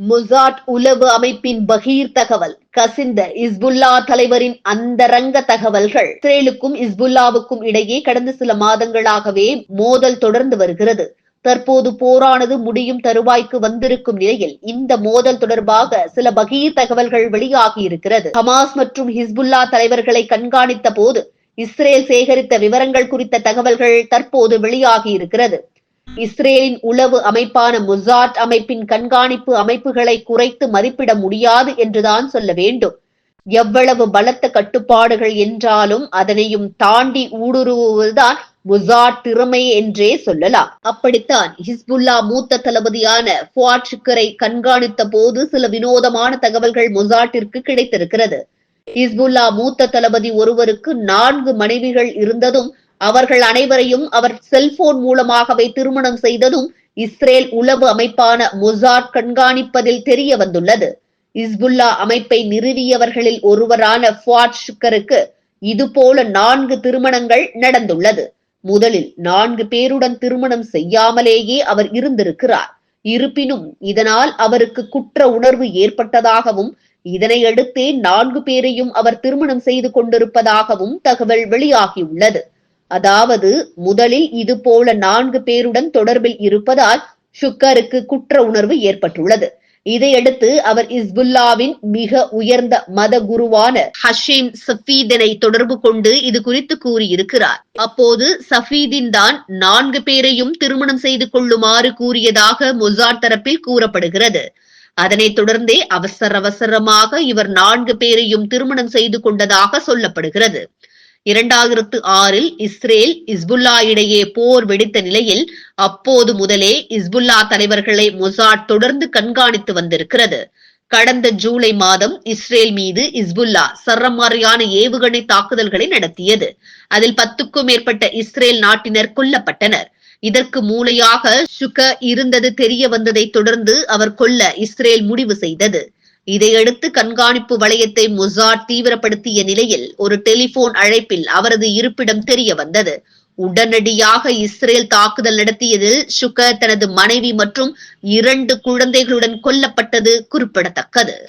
முசாட் உளவு அமைப்பின் பகீர் தகவல். கசிந்த இஸ்புல்லா தலைவரின் அந்தரங்க தகவல்கள். இஸ்ரேலுக்கும் இஸ்புல்லாவுக்கும் இடையே கடந்த சில மாதங்களாகவே மோதல் தொடர்ந்து வருகிறது. தற்போது போரானது முடியும் தருவாய்க்கு வந்திருக்கும் நிலையில் இந்த மோதல் தொடர்பாக சில பகீர் தகவல்கள் வெளியாகி இருக்கிறது ஹமாஸ் மற்றும் ஹிஸ்புல்லா தலைவர்களை கண்காணித்த போது இஸ்ரேல் சேகரித்த விவரங்கள் குறித்த தகவல்கள் தற்போது வெளியாகி இருக்கிறது இஸ்ரேலின் உளவு அமைப்பான முசாட் அமைப்பின் கண்காணிப்பு அமைப்புகளை குறைத்து மதிப்பிட முடியாது என்றுதான் சொல்ல வேண்டும். எவ்வளவு பலத்த கட்டுப்பாடுகள் என்றாலும் அதனையும் தாண்டி ஊடுருவுவதுதான் முசாட் திறமை என்றே சொல்லலாம். அப்படித்தான் ஹிஸ்புல்லா மூத்த தளபதியான ஃபுவாட் ஷுக்கரை கண்காணித்த போது சில வினோதமான தகவல்கள் முசாட்டிற்கு கிடைத்திருக்கிறது. ஹிஸ்புல்லா மூத்த தளபதி ஒருவருக்கு நான்கு மனைவிகள் இருந்ததும் அவர்கள் அனைவரையும் அவர் செல்போன் மூலமாகவே திருமணம் செய்ததும் இஸ்ரேல் உளவு அமைப்பான முசாட் கண்காணிப்பதில் தெரிய வந்துள்ளது இஸ்புல்லா அமைப்பை நிறுவியவர்களில் ஒருவரான ஃபாட் ஷுக்கருக்கு இதுபோல நான்கு திருமணங்கள் நடந்துள்ளது. முதலில் நான்கு பேருடன் திருமணம் செய்யாமலேயே அவர் இருந்திருக்கிறார். இருப்பினும் இதனால் அவருக்கு குற்ற உணர்வு ஏற்பட்டதாகவும் இதனையடுத்தே நான்கு பேரையும் அவர் திருமணம் செய்து கொண்டிருப்பதாகவும் தகவல் வெளியாகியுள்ளது. அதாவது முதலில் இது போல நான்கு பேருடன் தொடர்பில் இருப்பதால் ஷுக்கருக்கு குற்ற உணர்வு ஏற்பட்டுள்ளது. இதையடுத்து அவர் இஸ்புல்லாவின் மிக உயர்ந்த மத குருவான ஹஷீம் சஃபீதனை தொடர்பு கொண்டு இது குறித்து கூறியிருக்கிறார். அப்போது சஃபீதின் தான் நான்கு பேரையும் திருமணம் செய்து கொள்ளுமாறு கூறியதாக முசார் தரப்பில் கூறப்படுகிறது. அதனைத் தொடர்ந்தே அவசர அவசரமாக இவர் நான்கு பேரையும் திருமணம் செய்து கொண்டதாக சொல்லப்படுகிறது. இரண்டாயிரத்து ஆறில் இஸ்ரேல் இஸ்புல்லா இடையே போர் வெடித்த நிலையில் அப்போது முதலே இஸ்புல்லா தலைவர்களை மொசாட் தொடர்ந்து கண்காணித்து வந்திருக்கிறது. கடந்த ஜூலை மாதம் இஸ்ரேல் மீது இஸ்புல்லா சரமாரியான ஏவுகணை தாக்குதல்களை நடத்தியது. அதில் பத்துக்கும் மேற்பட்ட இஸ்ரேல் நாட்டினர் கொல்லப்பட்டனர். இதற்கு மூளையாக சுக இருந்தது தெரிய வந்ததை தொடர்ந்து அவர் கொல்ல இஸ்ரேல் முடிவு செய்தது. இதையடுத்து கண்காணிப்பு வளையத்தை மொசாட் தீவிரப்படுத்திய நிலையில் ஒரு டெலிபோன் அழைப்பில் அவரது இருப்பிடம் தெரிய வந்தது. உடனடியாக இஸ்ரேல் தாக்குதல் நடத்தியதில் ஷுகர் தனது மனைவி மற்றும் இரண்டு குழந்தைகளுடன் கொல்லப்பட்டது குறிப்பிடத்தக்கது.